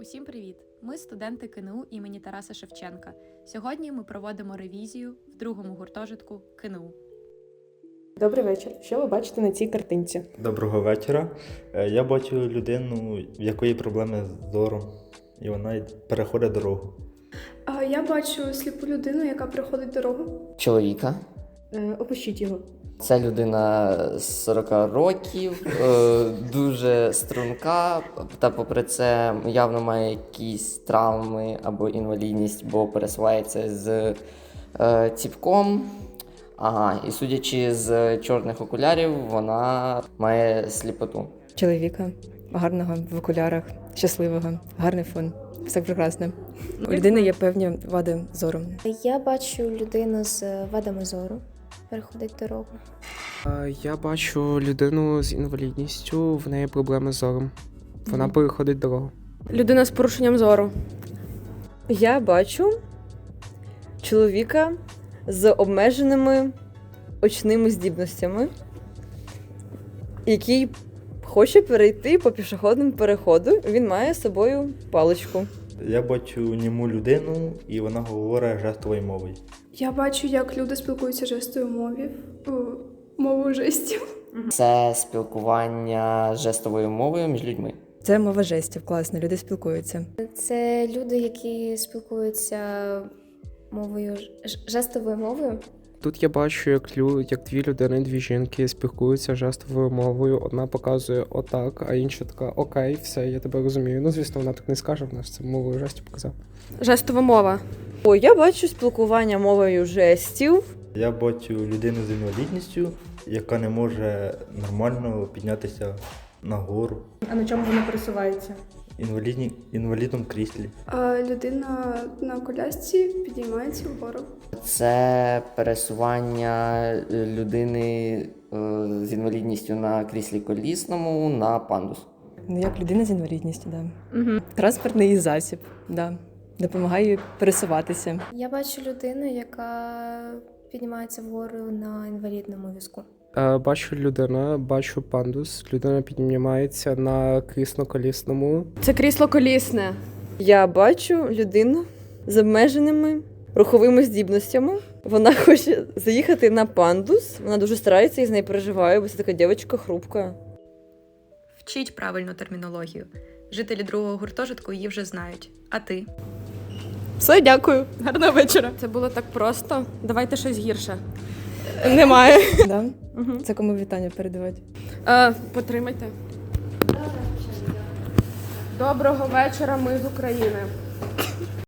Усім привіт! Ми студенти КНУ імені Тараса Шевченка. Сьогодні ми проводимо ревізію в другому гуртожитку КНУ. Добрий вечір. Що ви бачите на цій картинці? Доброго вечора. Е, Я бачу людину, в якої проблеми з зором, і вона переходить дорогу. А Я бачу сліпу людину, яка проходить дорогу. чоловіка. Е, опишіть його. Це людина з 40 років, е, дуже струнка, та попри це явно має якісь травми або інвалідність, бо пересувається з е, ціпком. Ага, і судячи з чорних окулярів, вона має сліпоту. чоловіка, гарного в окулярах, щасливого, гарний фон. Все прекрасно. У людини є певні вади зору. Я бачу людину з вадами зору. Переходить дорогу. Я бачу людину з інвалідністю, в неї проблеми з зором. Вона переходить дорогу. Людина з порушенням зору. Я бачу чоловіка з обмеженими очними здібностями, який хоче перейти по пішохідному переходу. Він має з собою паличку. Я бачу німу людину, і вона говорить жестовою мовою. Я бачу, як люди спілкуються жестою мові, о, мовою жестів. Це спілкування жестовою мовою між людьми. Це мова жестів, класно, люди спілкуються. Це люди, які спілкуються мовою ж- жестовою мовою. Тут я бачу, як, лю... як дві людини, дві жінки спілкуються жестовою мовою. Одна показує отак, а інша така окей, все, я тебе розумію. Ну, звісно, вона так не скаже, вона ж це мовою жестів показав. Жестова мова. О, я бачу спілкування мовою жестів. Я бачу людину з інвалідністю, яка не може нормально піднятися нагору. А на чому вона пересувається? Інвалідні... Інвалідом в кріслі. А людина на колясці підіймається вгору. Це пересування е, людини е, з інвалідністю на кріслі колісному на пандус. Ну, як людина з інвалідністю, да. Угу. Транспортний засіб, да. Допомагає пересуватися. Я бачу людину, яка піднімається вгору на інвалідному візку. Е, Бачу людина, бачу пандус. Людина піднімається на крісно-колісному. Це крісло колісне. Я бачу людину з обмеженими руховими здібностями. Вона хоче заїхати на пандус. Вона дуже старається і з нею переживає, бо це така дівчинка хрупка. Вчіть правильну термінологію. Жителі другого гуртожитку її вже знають. А ти? Все, дякую. Гарного вечора. Це було так просто. Давайте щось гірше. Немає. Да? Угу. Це кому вітання передавати? Е, потримайте. Доброго вечора, ми з України.